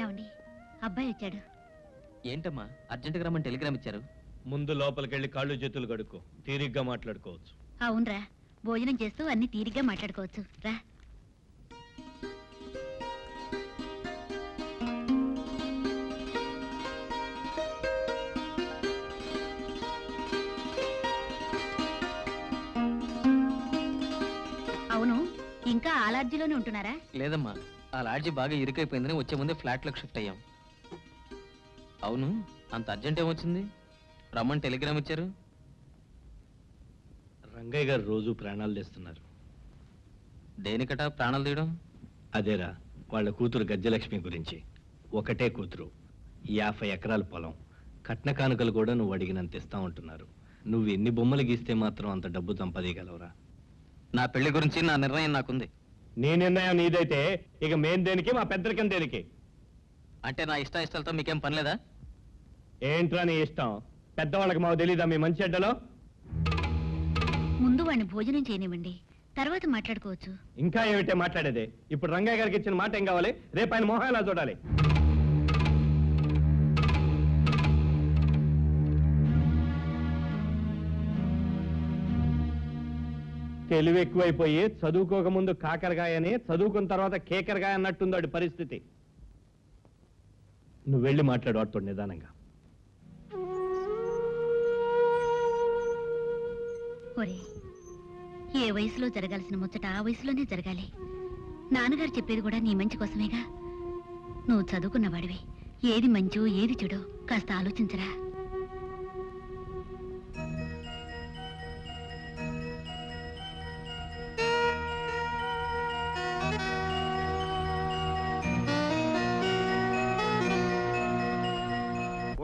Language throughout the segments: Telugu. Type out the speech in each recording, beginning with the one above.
ఏమండి? అబ్బాయి వచ్చాడు. ఏంటమ్మా? అర్జెంటుగా రమ్మని టెలిగ్రామ్ ఇచ్చారు. ముందు లోపలికెళ్ళి కాళ్ళు చేతులు కడుక్కో. తీరిగ్గా మాట్లాడుకోవచ్చు. అవునరా. భోజనం చేస్తూ అన్ని తీరిగ్గా మాట్లాడుకోవచ్చు. రా. అవును ఇంకా ఆ లాడ్జిలోనే ఉంటున్నారా? లేదమ్మా. లాడ్జి బాగా ఇరుకైపోయిందని వచ్చే ముందే ఫ్లాట్లోకి షిఫ్ట్ అయ్యాం. అవును అంత అర్జెంట్ ఏమొచ్చింది రమ్మని టెలిగ్రామ్ ఇచ్చారు. రంగయ్య గారు రోజు ప్రాణాలు తెస్తున్నారు. దేనికట ప్రాణాలు తీయడం? అదేరా వాళ్ళ కూతురు గజ్జలక్ష్మి గురించి. ఒకటే కూతురు యాభై ఎకరాల పొలం. కట్న కానుకలు కూడా నువ్వు అడిగినంత ఇస్తా ఉంటున్నారు. నువ్వు ఎన్ని బొమ్మలు గీస్తే మాత్రం అంత డబ్బు సంపాదీయగలవురా? నా పెళ్ళి గురించి నా నిర్ణయం నాకుంది. నీ నిర్ణయం నీదైతే ఇక మేం దేనికి మా పెద్దరికం దేనికి? అంటే నా ఇష్ట ఇష్టాలతో మీకేం పని లేదా? ఏంట్రా నీ ఇష్టం? పెద్దవాళ్ళకి మాకు తెలీదా మీ మంచి అడ్డలో ముందు వాడిని భోజనం చేయనివ్వండి తర్వాత మాట్లాడుకోవచ్చు. ఇంకా ఏమిటే మాట్లాడేది? ఇప్పుడు రంగయ్య గారికి ఇచ్చిన మాట ఏం కావాలి? రేపు ఆయన మొహం ఎలా చూడాలి? తెలివి ఎక్కువైపోయి చదువుకోకముందు కాకరగాయని కాకరకాయని చదువుకున్న తర్వాత కేకరకాయ అన్నట్టుంది వాడి పరిస్థితి. నువ్వు వెళ్ళి మాట్లాడు వాటితో నిదానంగా. ఒరే ఏ వయసులో జరగాల్సిన ముచ్చట ఆ వయసులోనే జరగాలి. నాన్నగారు చెప్పేది కూడా నీ మంచి కోసమేగా. నువ్వు చదువుకున్నవాడివి. ఏది మంచో ఏది చెడో కాస్త ఆలోచించరా.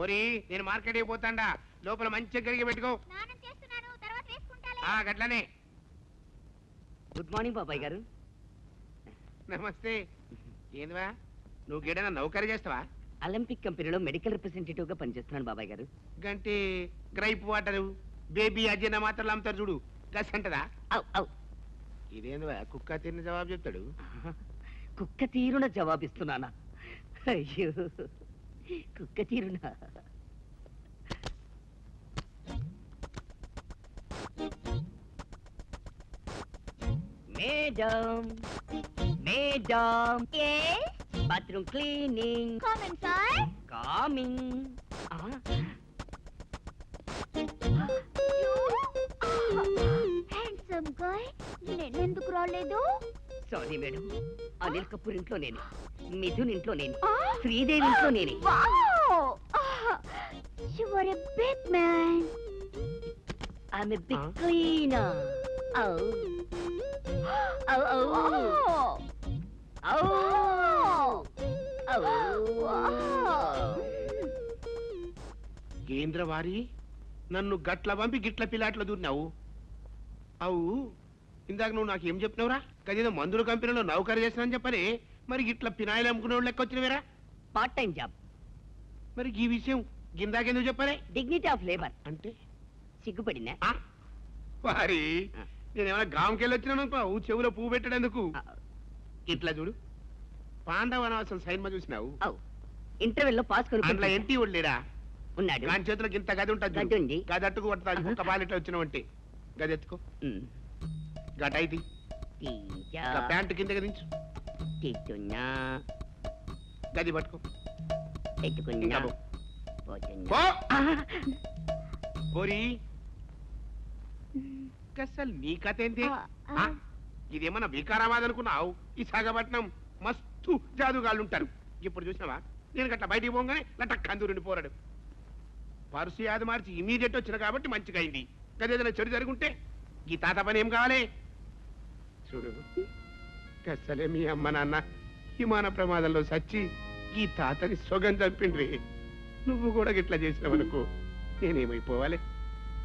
ఓరి నేను మార్కెట్కి పోతాండా. లోపల మంచిగా కడిగి పెట్టుకో. ఆ గట్లనే. గుడ్ మార్నింగ్ బాబాయ్ గారు. నమస్తే. ఏందివా? నువ్వు గీడన నౌకరీ చేస్తావా? ఒలింపిక్ కంపెనీలో మెడికల్ రిప్రజెంటేటివ్గా పనిచేస్తున్నాను బాబాయ్ గారు. గంటే గ్రైప్ వాటరు బేబీ అజ్జన మాత్రలు అమ్ముతారు చూడు. గస్ అంటదా. ఇదేందివా? కుక్క తిన్న జవాబు చెప్తాడు. కుక్క తీరున జవాబిస్తున్నానా? అయ్యో. కుక్క తీరున madam madam bathroom cleaning. Coming handsome guy నేనెందుకు రాలేదు? Sorry madam. అనిల్ కపూర్ ఇంట్లో నేను. మిథున్ ఇంట్లో నేను? శ్రీదేవి ఇంట్లో నేనే. Huh? కేంద్ర వారి నన్ను గట్ల పంపి గిట్ల పిల్లాట్లో దూరినావు. అవు. ఇందాక నువ్వు నాకు ఏం చెప్పినావురా? కదేదో మందుల కంపెనీలో నౌకరీ చేస్తానని చెప్పని మరి గిట్ల పినాయిలు అమ్ముకునే వాళ్ళు లెక్క వచ్చినవేరా పార్ట్ టైం జాబ్ మరి ఈ విషయం గిందాకెందుకు చెప్పలే? డిగ్నిటీ ఆఫ్ లేబర్ అంటే? సిగ్గుపడినా? వారి నేనేమైనా గాంకెళ్ళి వచ్చినాను చెవులో పువ్వు పెట్టడేందుకు? ఇట్లా చూడు. పాండవ అనవసరం సైన్మా చూసినావు? ఇంటర్వెల్లో పాస్ కొనుక్కుంటా ఎంటి లేడా? ఉన్నాడు. దాని చేతిలో ఇంత గది ఉంటుంది గది అట్టుకు కొడతాది ఒక్క పాలు ఇట్లా వచ్చినావు అంటే గది ఎత్తుకో. తీయా, ప్యాంటు కింద దించు. తిట్టున్నా. గది పట్టుకో. పెట్టుకున్నా. పోతున్నా. పోరి. అసలు నీ కథ ఏంటి? ఇదేమన్నా వికారాబాద్ అనుకున్నావు? ఈ సాగపట్నం మస్తు జాదుగాళ్ళు ఉంటారు ఇప్పుడు చూసినావా? నేను గట్ల బయటికి పోగానే లటక్ కందూరుండి పోరాడు. పరుసు యాది మార్చి ఇమీడియట్ వచ్చిన కాబట్టి మంచిగా అయింది గదేదైనా చెడు జరుగుంటే ఈ తాత పని ఏం కావాలి? చూడు. అసలే మీ అమ్మ నాన్న విమాన ప్రమాదంలో సచ్చి ఈ తాతని సొగం చంపిండ్రి. నువ్వు కూడా గిట్లా చేసినావనుకో నేనేమైపోవాలి?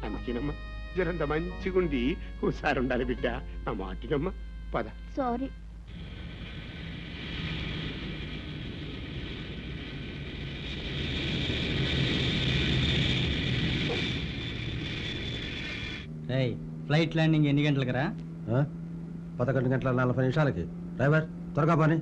అందుకేనమ్మా జరంత మంచిగుండి హుషారుండాలి బిడ్డ. నా మాటినమ్మా. పద. సారీ. ఫ్లైట్ ల్యాండింగ్ ఎన్ని గంటలకు రా ఆ? పదకొండు గంటల నలభై నిమిషాలకి. డ్రైవర్ త్వరగా పని.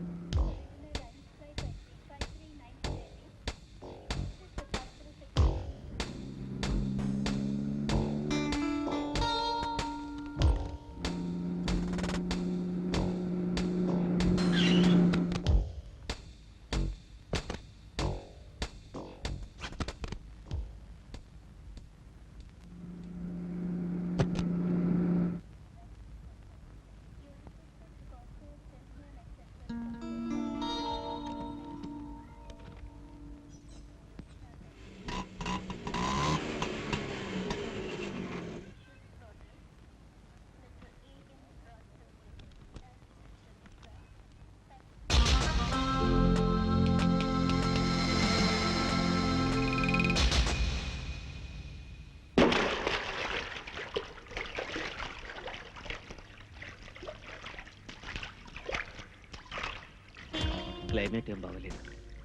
క్లైమేట్ ఏం బాగలేదు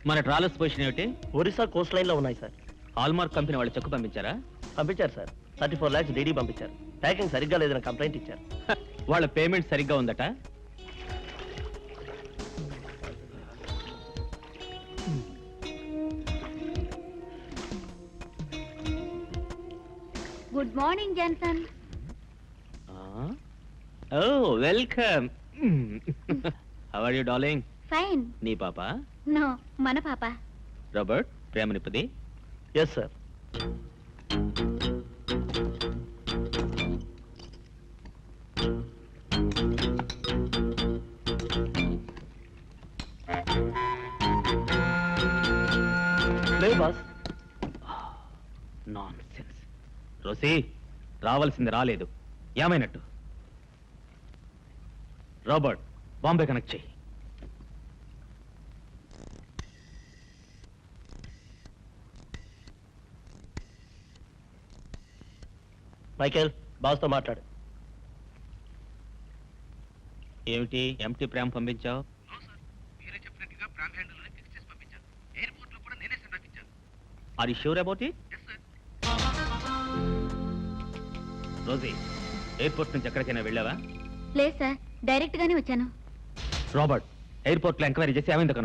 మన ట్రాలర్స్ పొజిషన్ ఏమిటి ఒరిస్సా కోస్ట్ లైన్లో ఉన్నాయి సార్ హాల్మార్క్ కంపెనీ వాళ్ళు చెక్కు పంపించారా పంపించారు sir thirty four lakhs DD పంపించారు ప్యాకింగ్ సరిగ్గా లేదని కంప్లైంట్ ఇచ్చారు వాళ్ళ పేమెంట్ సరిగ్గా ఉందట good morning Johnson oh welcome how are you darling fine. నీ పాప? నో మన పాప. రాబర్ట్ ప్రేమనిపది ఎస్ సార్ లేదు బాస్ నాన్ సెన్స్ రోసి రావాల్సింది రాలేదు. ఏమైనట్టు? రాబర్ట్ బాంబే కనెక్ట్ చెయ్యి మైకేల్ బాస్తో మాట్లాడు. ఏమిటి ఎంటీ ప్రేమ పంపించావు? Are you sure about it Rosie airport నుంచి ఎక్కడికైనా వెళ్ళావా? లేదు సార్ డైరెక్ట్ గానే వచ్చాను. రాబర్ట్ ఎయిర్పోర్ట్లో ఎంక్వైరీ చేసి ఏమైందో.